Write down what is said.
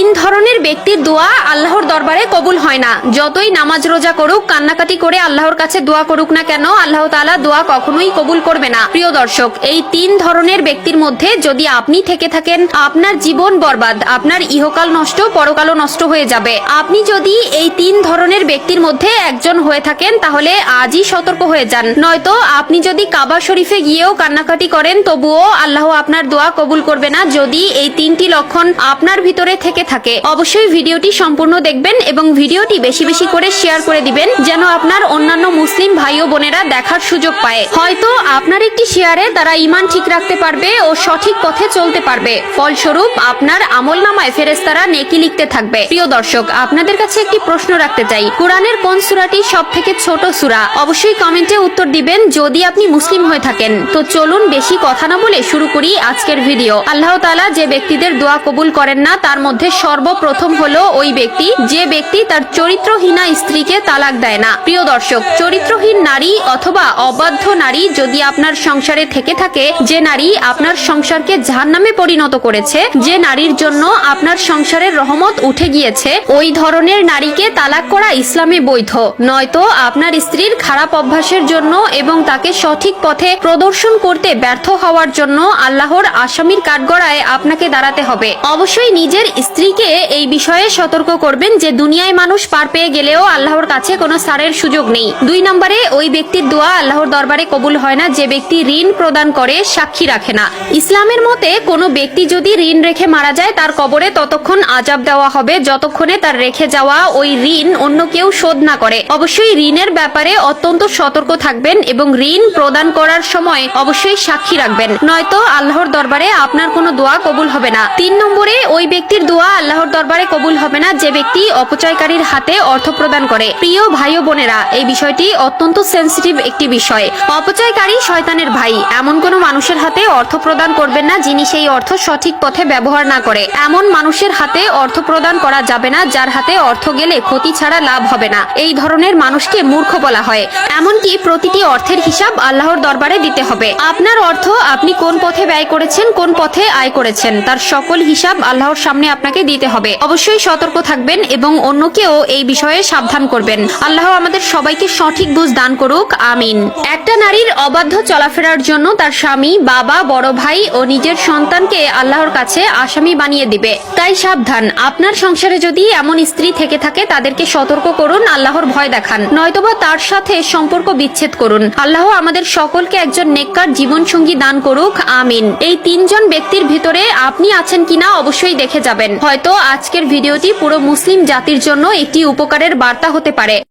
তিন ধরনের ব্যক্তির দোয়া আল্লাহর দরবারে কবুল হয় না। যতই নামাজ রোজা করুক, কান্নাকাটি করে আল্লাহর কাছে দোয়া করুক না কেন, আল্লাহ তাআলা দোয়া কখনোই কবুল করবে না। প্রিয় দর্শক, এই তিন ধরনের ব্যক্তির মধ্যে যদি আপনি থেকে থাকেন, আপনার জীবন বরবাদ, আপনার ইহকাল নষ্ট, পরকালও নষ্ট হয়ে যাবে। আপনি যদি এই তিন ধরনের ব্যক্তির মধ্যে একজন হয়ে থাকেন, তাহলে আজই সতর্ক হয়ে যান। নয়তো আপনি যদি কাবা শরীফে গিয়েও কান্নাকাটি করেন, তবুও আল্লাহ আপনার দোয়া কবুল করবে না। যদি এই তিনটি লক্ষণ আপনার ভিতরে থেকে থাকে। অবশ্যই ভিডিওটি সম্পূর্ণ দেখবেন এবং ভিডিওটি বেশি বেশি করে শেয়ার করে দিবেন, যেন আপনার অন্যান্য মুসলিম ভাই ও বোনেরা দেখার সুযোগ পায়। হয়তো আপনার একটি শেয়ারে তারা ইমান ঠিক রাখতে পারবে ও সঠিক পথে চলতে পারবে। ফলস্বরূপ, আপনার আমল নামায় ফেরেস্তারা নেকি লিখতে থাকবে। প্রিয় দর্শক, আপনাদের কাছে একটি প্রশ্ন রাখতে চাই। কোরআনের কোন সুরাটি সব থেকে ছোট সুরা? অবশ্যই কমেন্টে উত্তর দিবেন যদি আপনি মুসলিম হয়ে থাকেন। তো চলুন বেশি কথা না বলে শুরু করি আজকের ভিডিও। আল্লাহ তালা যে ব্যক্তিদের দোয়া কবুল করেন না, তার মধ্যে সর্বপ্রথম হলো ওই ব্যক্তি। যে ব্যক্তি তার চরিত্রহীনা স্ত্রীকে তালাক দেয় না। প্রিয় দর্শক, চরিত্রহীন নারী অথবা অবাধ্য নারী যদি আপনার সংসারে থেকে থাকে, যে নারী আপনার সংসারকে জাহান্নামে পরিণত করেছে, যে নারীর জন্য আপনার সংসারের রহমত উঠে গিয়েছে, ওই ধরনের নারীকে তালাক করা ইসলামে বৈধ। নয়তো আপনার স্ত্রীর খারাপ অভ্যাসের জন্য এবং তাকে সঠিক পথে প্রদর্শন করতে ব্যর্থ হওয়ার জন্য আল্লাহর আসামির কাঠগড়ায় আপনাকে দাঁড়াতে হবে। অবশ্যই নিজের স্ত্রীকে এই বিষয়ে সতর্ক করবেন যে দুনিয়ায় মানুষ পার পেয়ে গেলেও আল্লাহর কাছে কোনো সারের সুযোগ নেই। দুই নম্বরে, ওই ব্যক্তির দোয়া আল্লাহর দরবারে কবুল হয় না, যে ব্যক্তি ঋণ প্রদান করে, সাক্ষী রাখে না। ইসলামের মতে, কোনো ব্যক্তি যদি ঋণ রেখে মারা যায়, তার কবরে ততক্ষণ আজাব দেওয়া হবে, যতক্ষণে তার রেখে যাওয়া ওই ঋণ অন্য কেউ শোধ না করে। অবশ্যই ঋণের ব্যাপারে অত্যন্ত সতর্ক থাকবেন এবং ঋণ প্রদান করার সময় অবশ্যই সাক্ষী রাখবেন। নয়তো আল্লাহর দরবারে আপনার কোনো দোয়া কবুল হবে না। তিন নম্বরে, ওই ব্যক্তির দোয়া আল্লাহর দরবারে কবুল হবে না যে ব্যক্তি অপচয়কারীর হাতে অর্থ প্রদান করে। প্রিয় ভাই ও বোনেরা, এই বিষয়টি অত্যন্ত সেন্সিটিভ একটি বিষয়। অপচয়কারী শয়তানের ভাই, এমন কোনো মানুষের হাতে অর্থ প্রদান করবেন না যিনি সেই অর্থ সঠিক পথে ব্যবহার না করে। এমন মানুষের হাতে অর্থ প্রদান করা যাবে না যার হাতে অর্থ গেলে ক্ষতি ছাড়া লাভ হবে না। এই ধরনের মানুষকে মূর্খ বলা হয়। এমনকি প্রতিটি অর্থের হিসাব আল্লাহর দরবারে দিতে হবে। আপনার অর্থ আপনি কোন পথে ব্যয় করেছেন, কোন পথে আয় করেছেন, তার সকল হিসাব আল্লাহর সামনে আপনাকে দিতে হবে। অবশ্যই সতর্ক থাকবেন এবং অন্যকেও এই বিষয়ে সাবধান করবেন। আল্লাহ আমাদের সবাইকে সঠিক বুঝ দান করুক। আমিন। একটা নারীর অবাধ্য চলাফেরার জন্য তার স্বামী, বাবা, বড় ভাই ও নিজের সন্তানকে আল্লাহর কাছে আসামি বানিয়ে দিবে। তাই সাবধান। আপনার সংসারে যদি এমন স্ত্রী থেকে থাকে, তাদেরকে সতর্ক করুন, আল্লাহর ভয় দেখান। নয়তোবা তার সাথে সম্পর্ক বিচ্ছেদ করুন। আল্লাহ আমাদের সকলকে একজন নেককার জীবন সঙ্গী দান করুক। আমিন। এই তিনজন ব্যক্তির ভিতরে আপনি আছেন কিনা অবশ্যই দেখে যাবেন। হয়তো আজকের ভিডিওটি পুরো মুসলিম জাতির জন্য একটি উপকারের বার্তা হতে পারে।